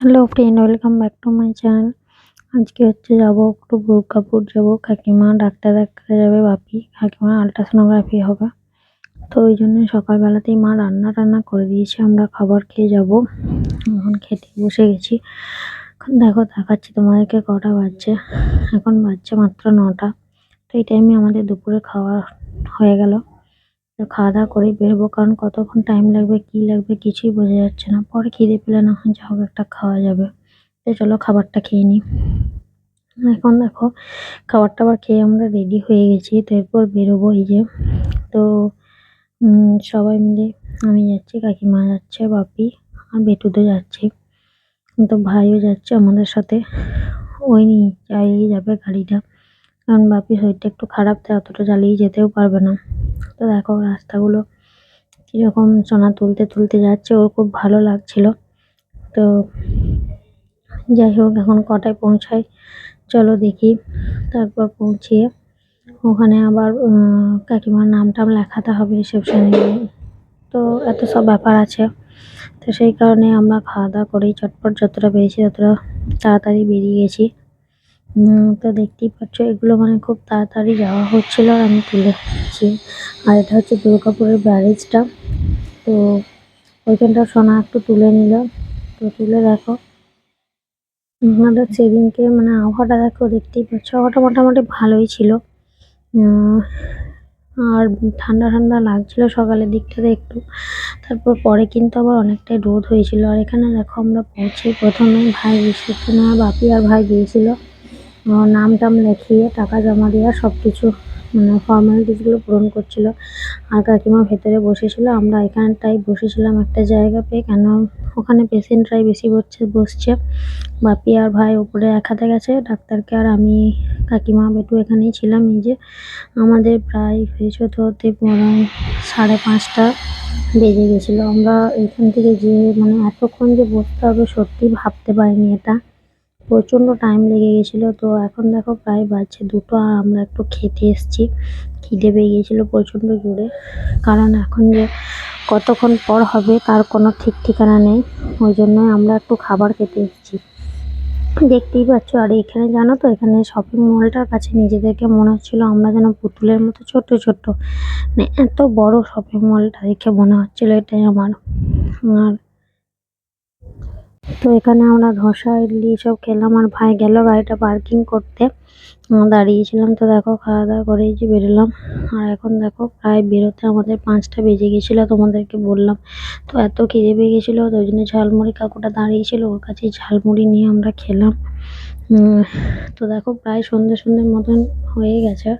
Hello friend welcome back to my channel আজকে হচ্ছে যাব একটু দুর্গাপুর যাব। কাকিমা ডাক্তার দেখাতে যাবে, বাপি। কাকিমার আলট্রাসোনোগ্রাফি হবে। তো ওই জন্য সকালবেলাতেই মা রান্না টান্না করে দিয়েছে। আমরা খাবার খেয়ে যাব। এখন খেতে বসে গেছি। এখন দেখো, দেখাচ্ছি তোমাদেরকে কটা বাজছে। এখন বাজছে মাত্র নটা। তো এই টাইমে আমাদের দুপুরে খাওয়া হয়ে গেল। খাওয়া দাওয়া করেই বেরোবো, কারণ কতক্ষণ টাইম লাগবে, কি লাগবে কিছুই বোঝা যাচ্ছে না। পরে খিদে পেলে না হয় যা হোক একটা খাওয়া যাবে। তো চলো খাবারটা খেয়ে নিই। এখন দেখো খাবার টাবার খেয়ে আমরা রেডি হয়ে গেছি, তো এরপর বেরোবো এই যে। তো সবাই মিলে আমি যাচ্ছি, কাকিমা যাচ্ছে, বাপি আর বেটুদে যাচ্ছে। তো ভাইও যাচ্ছে আমাদের সাথে। ওই নিয়ে চালিয়ে যাবে গাড়িটা। কারণ বাপির শরীরটা একটু খারাপ, তাই অতটা চালিয়ে যেতেও পারবে না। তো দেখো রাস্তাগুলো কীরকম সোনা তুলতে তুলতে যাচ্ছে, ওর খুব ভালো লাগছিল। তো যাই হোক, এখন কটায় পৌঁছাই চলো দেখি। তারপর পৌঁছিয়ে ওখানে আবার কাকিমার নাম টাম লেখাতে হবে রিসেপশনে। তো এত সব ব্যাপার আছে, তো সেই কারণে আমরা খাওয়া দাওয়া করেই চটপট যতটা পেরেছি ততটা তাড়াতাড়ি বেরিয়ে গেছি। উম, তো দেখতেই পাচ্ছ এগুলো মানে খুব তাড়াতাড়ি যাওয়া হচ্ছিল আর আমি তুলে দিচ্ছি আর এটা হচ্ছে দুর্গাপুরের ব্যারেজটা। তো ওইখানটা সোনা একটু তুলে নিল। তো তুলে দেখো। আমাদের সেদিনকে মানে আবহাওয়াটা দেখো দেখতেই পাচ্ছ। আবহাওয়াটা মোটামুটি ভালোই ছিল। উম, আর ঠান্ডা ঠান্ডা লাগছিল সকালের দিকটাতে একটু। তারপর পরে কিন্তু আবার অনেকটাই রোদ হয়েছিল। আর এখানে দেখো আমরা পৌঁছে প্রথমে ভাই রিসেপশনে বাপি আর ভাই গিয়েছিল। নাম টাম লেখিয়ে টাকা জমা দেওয়া সব কিছু মানে ফর্মালিটিসগুলো পূরণ করছিল। আর কাকিমা ভেতরে বসেছিল, আমরা এখানটায় বসেছিলাম একটা জায়গা পেয়ে, কেন ওখানে পেশেন্টরাই বেশি বসছে বসছে। বাপি আর ভাই ওপরে এক হাতে গেছে, ডাক্তারকে আর আমি, কাকিমা, বেটু এখানেই ছিলাম যে আমাদের প্রায় ফ্রেশ হতে পৌনে সাড়ে পাঁচটা বেজে গেছিল। আমরা এখান থেকে যে মানে এতক্ষণ যে বসতে হবে সত্যি ভাবতে পারিনি এটা। প্রচণ্ড টাইম লেগে গেছিল, তো এখন দেখো প্রায় বাজছে দুটো, আর আমরা একটু খেতে এসেছি। খিদে পেয়ে গিয়েছিল প্রচণ্ড জোরে। কারণ এখন যে কতক্ষণ পর হবে তার কোনো ঠিক ঠিকানা নেই, ওই জন্যই আমরা একটু খাবার খেতে এসেছি। দেখতেই পাচ্ছ, আর এখানে জানো তো, এখানে শপিং মলটার কাছে নিজেদেরকে মনে হচ্ছিল আমরা যেন পুতুলের মতো ছোট্ট ছোট্ট। মানে এত বড় শপিং মলটা দেখে মনে হচ্ছিল এটাই আমার। আর তো এখানে আমরা ধোসা ইডলি সব খেলাম। আর ভাই গেল গাড়িটা পার্কিং করতে। দাঁড়িয়েছিলাম তো দেখো, খাওয়া দাওয়া করে এই যে বেরোলাম। আর এখন দেখো, প্রায় বেরোতে আমাদের পাঁচটা বেজে গেছিল তোমাদেরকে বললাম। তো এত খিদে পেয়ে গেছিল, তো ওই জন্য ঝালমুড়ি কাকুটা দাঁড়িয়েছিল, ওর কাছে ঝালমুড়ি নিয়ে আমরা খেলাম। তো দেখো, প্রায় সন্ধ্যে সন্ধ্যের মতন হয়ে গেছে।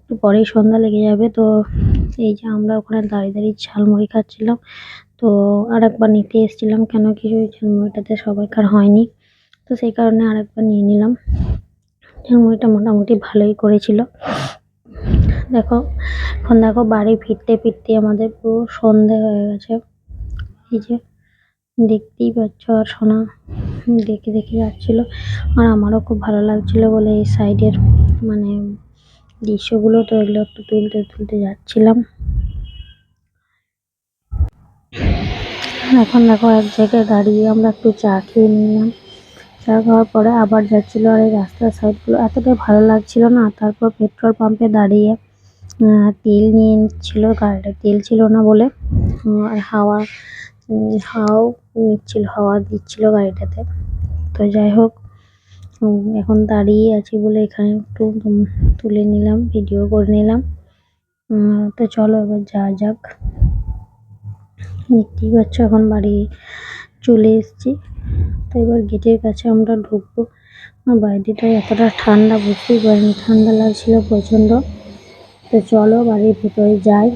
একটু পরেই সন্ধ্যা লেগে যাবে। তো এই যে আমরা ওখানে দাঁড়িয়ে দাঁড়িয়ে ঝালমুড়ি খাচ্ছিলাম। তো আর একবার নিতে এসেছিলাম কেন কি ওই সবাইকার হয়নি। তো সেই কারণে আর একবার নিয়ে নিলাম। ঝালমুড়িটা মোটামুটি ভালোই করেছিল। দেখো, এখন দেখো বাড়ি ফিরতে ফিরতে আমাদের পুরো সন্ধে হয়ে গেছে। এই যে দেখতেই পাচ্ছ আর সোনা দেখে দেখে যাচ্ছিল। আর আমারও খুব ভালো লাগছিল বলে এই সাইডের মানে দৃশ্যগুলো তো এগুলো একটু তুলতে তুলতে যাচ্ছিলাম। এখন দেখো এক জায়গায় দাঁড়িয়ে আমরা একটু চা খেয়ে নিলাম। চা খাওয়ার পরে আবার যাচ্ছিল আর এই রাস্তার সাইডগুলো এতটাই ভালো লাগছিল না, তারপর পেট্রোল পাম্পে দাঁড়িয়ে তেল নিয়ে নিচ্ছিল, গাড়িটা তেল ছিল না বলে আর হাওয়া হাওয়াও নিচ্ছিল, হাওয়া দিচ্ছিল গাড়িটাতে। তো যাই হোক এখন দাঁড়িয়ে আছি বলে এখানে একটু তুলে নিলাম ভিডিও করে নিলাম। তো চলো এবার যাওয়া যাক। দেখতেই পাচ্ছ, এখন বাড়ি চলে এসেছি। তো এবার গেটের কাছে আমরা ঢুকবো। বাইরেটা এতটা ঠান্ডা, বুঝতেই পারিনি, ঠান্ডা লাগছিল প্রচণ্ড। তো চলো বাড়ির ভিতরে যাই।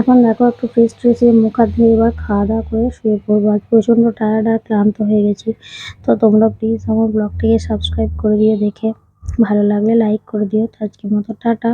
এখন দেখো, একটু ফ্রেশ ট্রেশ মুখ হাত ধুয়ে এবার খাওয়া দাওয়া করে শুয়ে পড়ব। আজ প্রচণ্ড টায়ার্ড আর ক্লান্ত হয়ে গেছি। তো তোমরা প্লিজ আমার ব্লগটিকে সাবস্ক্রাইব করে দিও দেখে। ভালো লাগলে লাইক করে দিও। তো আজকের মতো টাটা।